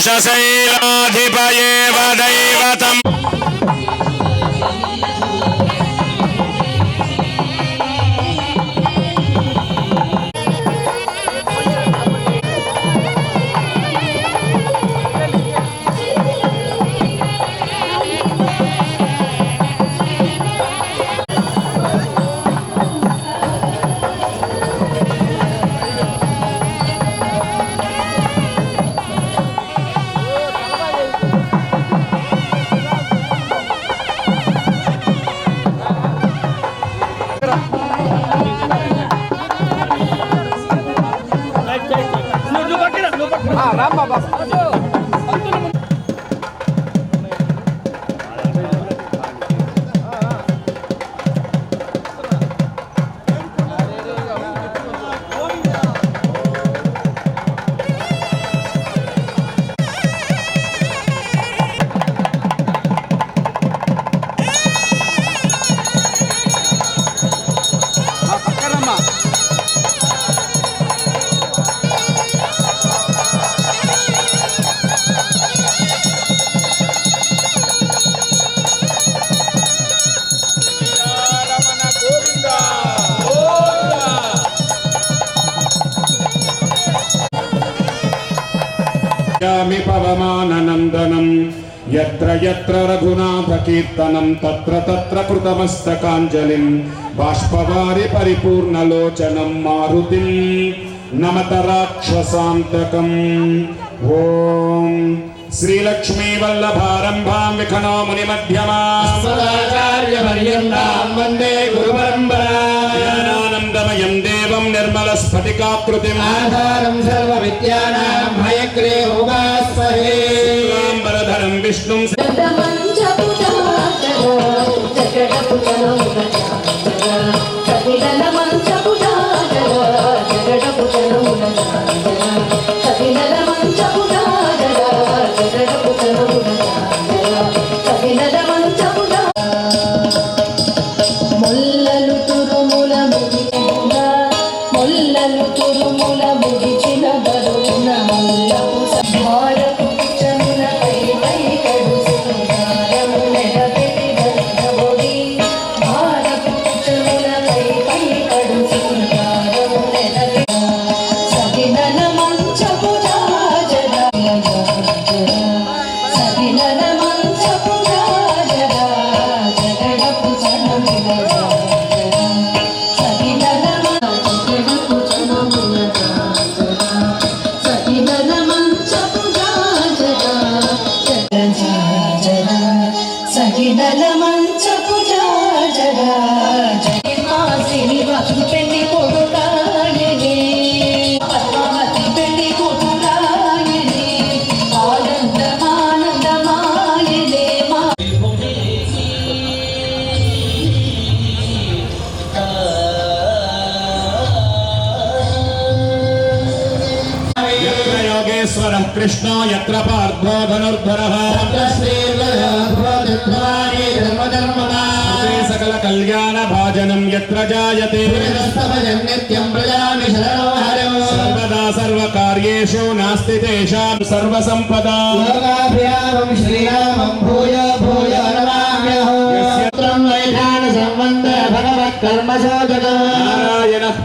Joshua say. Ah, Ramba Baba. యత్ర రఘునాథకీర్తనం తత్ర తత్ర కృతమస్తకాంజలిం బాష్పవారి పరిపూర్ణలోచనం మారుతిం నమత రాక్షసాంతకం ఓం శ్రీలక్ష్మీ వల్లభారంభాం విఖనో ముని మధ్యమా సదాచార్యపర్యంతాం వందే గురుపరంపరా జ్ఞానానందమయం దేవం నిర్మల స్ఫటికాకృతిం ఆధారం సర్వవిద్యానాం महे शुक्लाम्बरधरं विष्णुं పరమేశ్వరం కృష్ణో యత్ర పార్థో ధనుర్ధర. సకల కళ్యాణ భాజనం యత్ర జాయతే. నిత్యం ప్రజామి శరణం సర్వదా సర్వ కార్యేషు నాస్తి తేషాం సర్వ సంపదా లోకాభ్యామం శ్రీరామం భూయ భూయ నమామ్యహం. సంబంధ భగవత్ కర్మసో జగం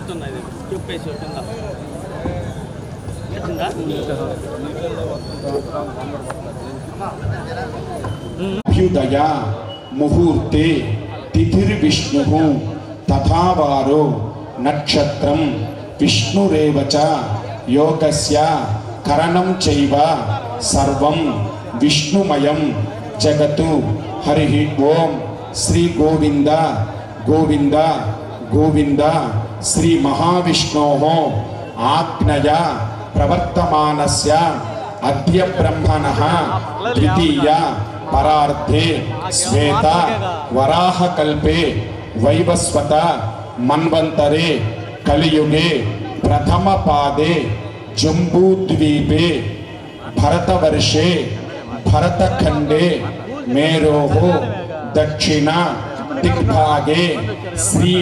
పోతున్నది చెప్పేసి కింద వచ్చిందా అభ్యుదయ ముహూర్తే తిథిర్విష్ణు తథావారో నక్షత్రం విష్ణురేవచ యోగస్య కరణం చైవ సర్వం విష్ణుమయం జగతు. హరి ఓం. శ్రీ గోవింద. గోవింద. గోవింద. శ్రీ మహావిష్ణో ఆజ్ఞయ ప్రవర్తమానస్య అద్య బ్రహ్మణ ద్వితీయ పరార్థే శ్వేత వరాహకల్పే వైవస్వత మన్వంతరే కలియుగే ప్రథమ పాదే జంబూద్వీపే భరతవర్షే భరతఖండే మేరోः దక్షిణ దిగ్భాగే శ్రీ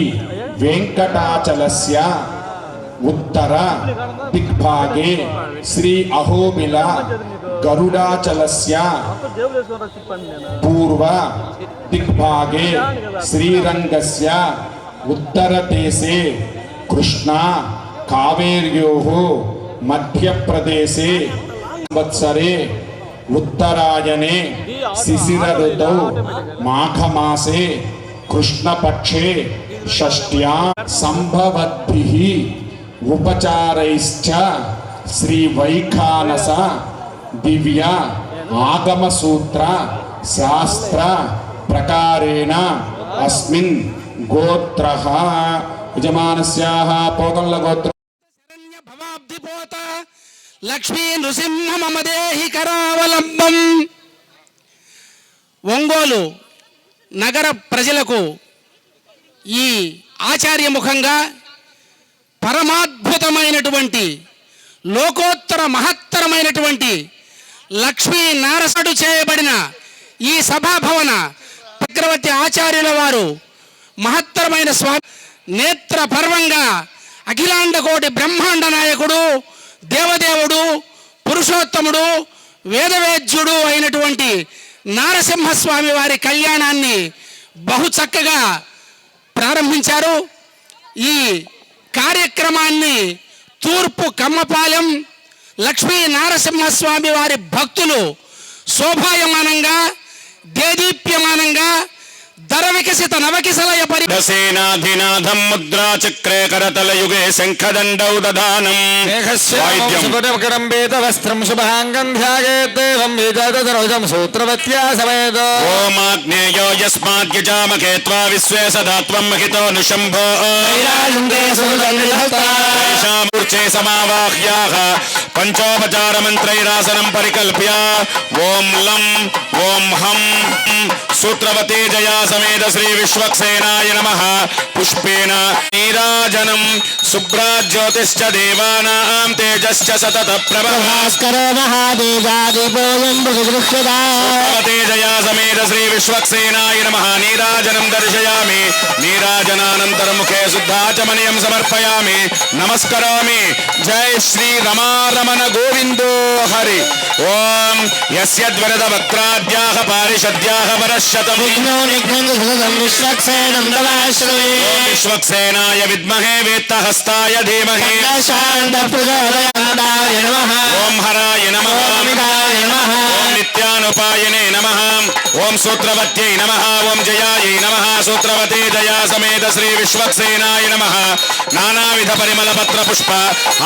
ವೆಂಕಟಾಚಲಸ್ಯ ಉತ್ತರ ದಿಗ್ಭಾಗೆ ಶ್ರೀ ಅಹೋಬಿಲ ಗರುಡಾಚಲಸ್ಯ ಪೂರ್ವ ದಿಗ್ಭಾಗೆ ಶ್ರೀರಂಗಸ್ಯ ದೇಶೆ ಕೃಷ್ಣ ಕಾವೇರ್ಯೋ ಮಧ್ಯಪ್ರದೇಶೆ ವತ್ಸರೆ ಉತ್ತರಾಯಣೆ ಶಿಶಿರ ಋತೌ ಮಾಘಮಾಸೆ ಕೃಷ್ಣಪಕ್ಷೇ షష్ట్యా సంభవద్భి ఉపచారైశ్చ శ్రీ వైఖానస దివ్య ఆగమ సూత్ర శాస్త్ర ప్రకారేణ అస్మిన్ గోత్ర యజమానస్యాహ పోగల్ల గోత్ర లక్ష్మీ నృసింహ మమదేహి కరావలంబం ఒంగోలు నగర ప్రజలకు ఈ ఆచార్య ముఖంగా పరమాద్భుతమైనటువంటి లోకోత్తర మహత్తరమైనటువంటి లక్ష్మీ నారసడు చేయబడిన ఈ సభాభవన చక్రవర్తి ఆచార్యుల వారు మహత్తరమైన స్వా నేత్ర పర్వంగా అఖిలాండ కోటి బ్రహ్మాండ నాయకుడు దేవదేవుడు పురుషోత్తముడు వేదవేద్యుడు అయినటువంటి నారసింహస్వామి వారి కళ్యాణాన్ని బహు చక్కగా ప్రారంభించారు. ఈ కార్యక్రమాన్ని తూర్పు కమ్మపాలెం లక్ష్మీ నారసింహస్వామి వారి భక్తులు శోభాయమానంగా దేదీప్యమానంగా ధర వికసిత నవకిసలయ పరి సేనాధినాథం ముద్రాచక్రే కరతలయుగే శంఖదండౌ దదానం వాయిద్యం సుపరకరం వేదవస్త్రం శుభాంగం ధ్యాయేదేవం వేదదరౌజం సూత్రవత్యా సమేత ఓమాగ్నేయో యస్మాద్యజామకే త్వా విశ్వే సదా త్వం మహితో నుశంభో మూర్చే సమావాహ్యాః పంచోపచారమంత్రైరాసనం పరికల్ప్య ఓం లం ఓం హం సూత్రవతే జయా సమేత శ్రీ విశ్వక్సేనాయ నమః పుష్పేణ నీరాజనం శుభ్రాజ్యోతిశ్చ దేవానాం తేజశ్చ సతత ప్రభః భాస్కరో మహాదేవాదిపోయం బహుదృశ్యదా భగవతే జయా సమేత శ్రీ విశ్వక్సేనాయ నమః నీరాజనం దర్శయామి నీరాజనానంతరం ముఖే శుద్ధాచమనీయం సమర్పయామి నమస్కరోమి జై శ్రీ రమారమణ గోవిందో హరి ఓం యస్యద్వరద వక్త్రాద్యాః పారిషద్యాః వరశతం విఘ్నో నిఘ్నం సుగతం విశ్వక్సేనం తవాశ్రమే విశ్వక్సేనాయ విద్మహే వేత్తహస్తాయ ధీమహి ఓం హరాయ నమః నిత్యానుపాయనే నమః ఓం సూత్రవత్యై నమః ఓం జయాయై నమః సూత్రవతే జయా సమేత శ్రీ విశ్వక్సేనాయ నమః నానావిధ పరిమళ పత్ర పుష్ప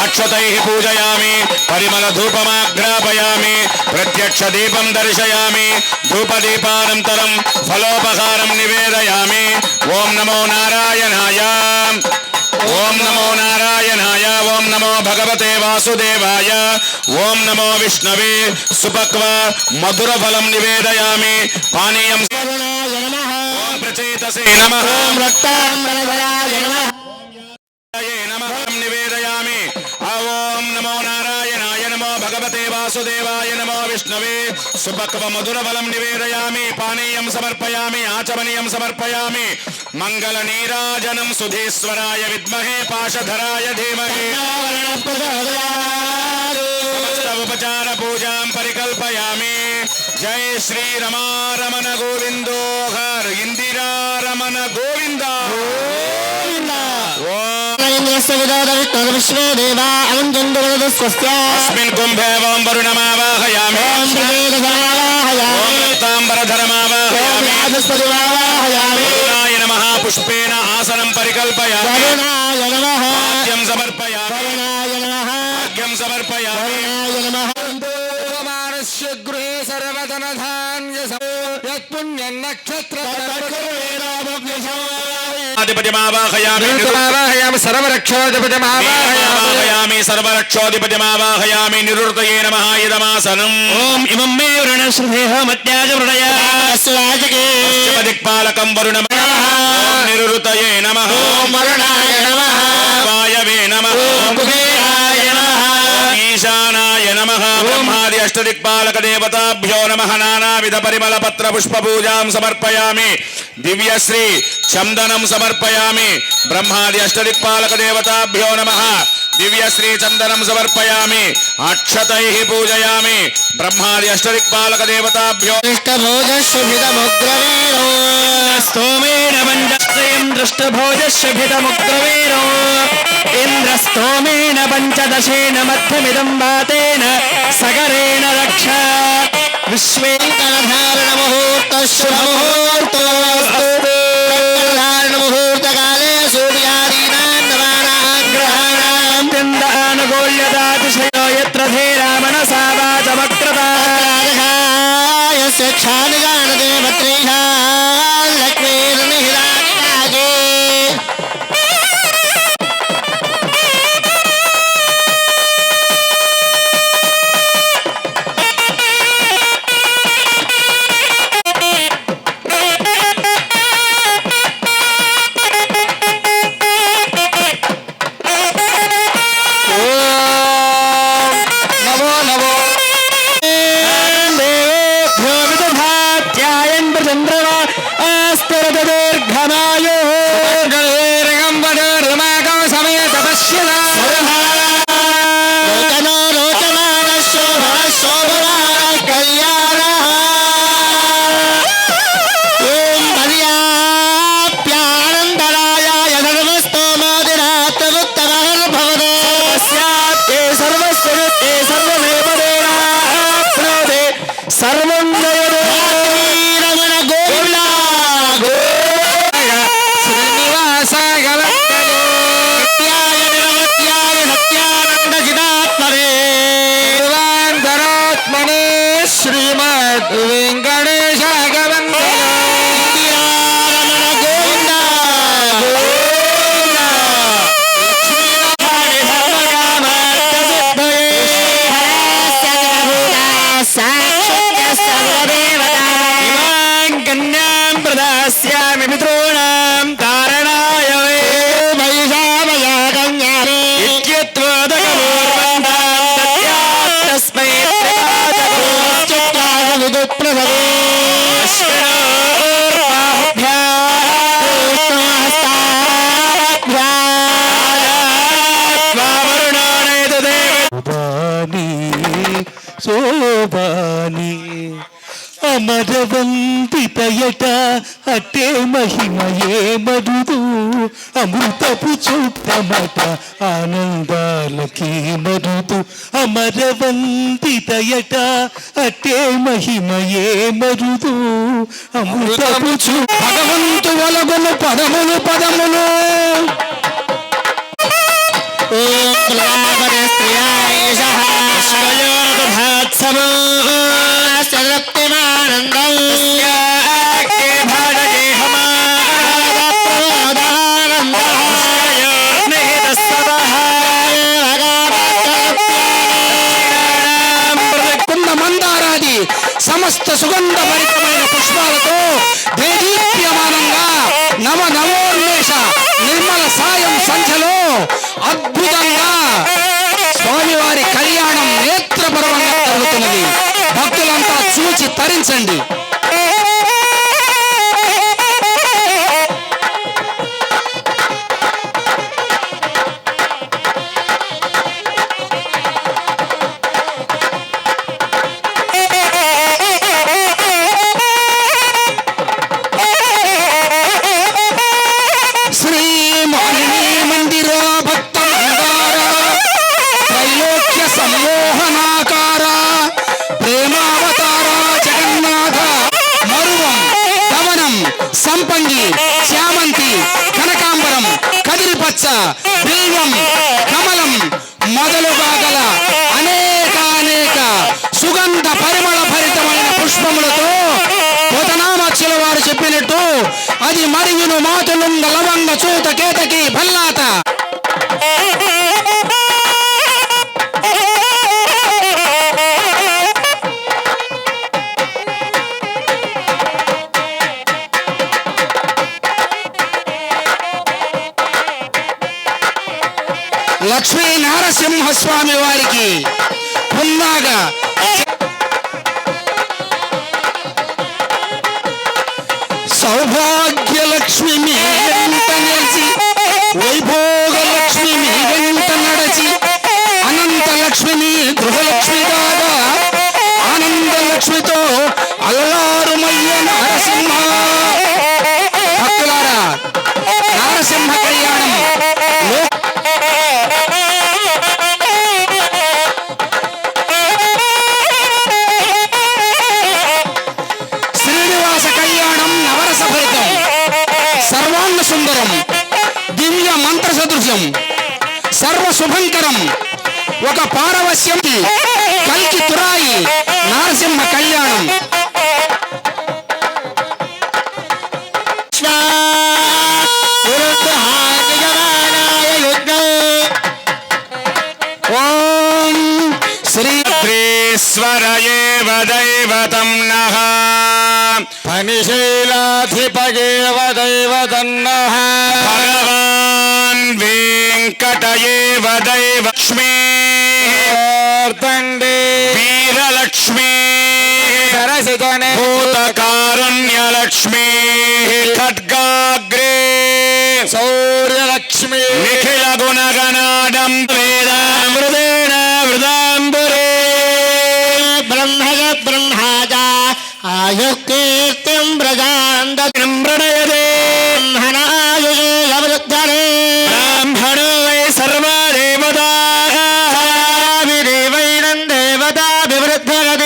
అక్షతై పూజయామి పరిమళ ధూపమాగ్రాపయామి ప్రత్యక్ష దీపం దర్శయామి ధూపదీపానంతరం ఫలోపహారం నివేదయామి. ఓం నమో నారాయణాయ. ఓం నమో నారాయణాయ. ఓం నమో భగవతే వాసుదేవాయ. ఓం నమో విష్ణవే. సుపక్వ మధుర ఫలం నివేదయామి. పానీయం ప్రచేతసే నమ. నివేదయామి. ఓం నమో నారాయణాయ. నమో భగవతే వాసుదేవాయ. నమో విష్ణవే. సుపక్వ మధుర ఫలం నివేదయామి. పానీయం సమర్పయామి ఆచమనీయం సమర్పయామి. మంగళ నీరాజనం సుధీశ్వరాయ విద్మహే పాశధరాయ ధీమహే. ఉపచార పూజాం పరికల్పయామి. జై శ్రీ రమారమణ గోవిందో హర్ ఇందిరారమణ రమణ अस्मिन् कुम्भे वां वरुणमावाहयामि ॐ ताम्बरधरमावाहयामि नमः पुष्पेण आसनं परिकल्पयामि भाग्यं समर्पयामि भाग्यं समर्पयामि मानस्य गृहे सर्वधनधान्यसौ यत्पुण्यं नक्षत्र యత్పుణ్యం నక్షత్ర అధిపతిమావాహయామి నిరుతమావాహయామి సర్వరక్షోధిపతిమావాహయామి ఆవాహయామి సర్వరక్షోధిపతిమావాహయామి నిరుతయే నమః ఇదమాసనం ఓం ఇమం మే వృణశ్రుదేహమత్యాజ వృణయ స్వాజకే దిక్పాలకం వరుణమ నిరుతయే నమః మరుణాయ నమః వాయవే నమః కుబేరాయ నమః ఈశానాయ నమః బ్రహ్మాది అష్టదిక్పాలక దేవతాభ్యో నమః నానావిధ పరిమళ పత్ర పుష్ప పూజాం సమర్పయామి దివ్యశ్రీ చందనం సమర్పయామి బ్రహ్మాది అష్టదిక్పాలక దేవతాభ్యో నమః దివ్యశ్రీ చందనం సమర్పయామి అక్షతై పూజయామి బ్రహ్మాది అష్టదిక్పాలక దేవతాభ్యో ఇష్టభోజశుభితముగ్రవేణో స్తోమేన పంచస్త్రయం దృష్టభోజశభితముగ్రవేణో ఇంద్రస్తోమేన పంచదశేన మధ్యమిదం వాతేన సగరేణ రక్ష విశ్వే కలధారణ ముహూర్త శుభముహూర్తో అమరవంతితయట అట్టే మహిమయే మరుదు అమృతపు చుట్టమట ఆనందాలకి మరుదు అమరవంతితయట అట్టే మహిమయే మరుదు అమృతపు చు భగవంతు వలగును పదములు పదములు. కుంద సుగంధ భరితమైన పుష్పాలతో దేదీప్యమానంగా నవ నవోన్మేష నిర్మల సాయం సంఖ్యలో అద్భుతంగా స్వామివారి కళ్యాణం నేత్రపర్వంగా జరుగుతున్నది. భక్తులంతా చూచి తరించండి. సుగంధ పరిమళ భరితమైన పుష్పములతో పోతనామాచ్యుల వారు చెప్పినట్టు అది మరియును మాతులుంగ లవంగ చూత కేతకి భల్లాత. లక్ష్మీ నారసింహస్వామి వారికి పున్నాగ ಸೌಭಾಗ್ಯ ಲಕ್ಷ್ಮಿ ఆనంద సుందరం దివ్య మంత్ర సదృశ్యం సర్వ శుభంకరం. ఒక పారవశ్యం కల్కి తురాయి నారసింహ కళ్యాణం. శ్రీ శ్రీశ్వర దైవతం నః ఫణిశైలాధిపగేవ దైవదన్నః భగవాన్ వెంకట ఏవ దైవక్ష్మీ వీరలక్ష్మీ సరసితనే భూతకారుణ్యలక్ష్మీ ఖడ్గాగ్రే సౌర్యలక్ష్మి నిఖిల గుణగణాడం ಶ್ರದ್ಧಾ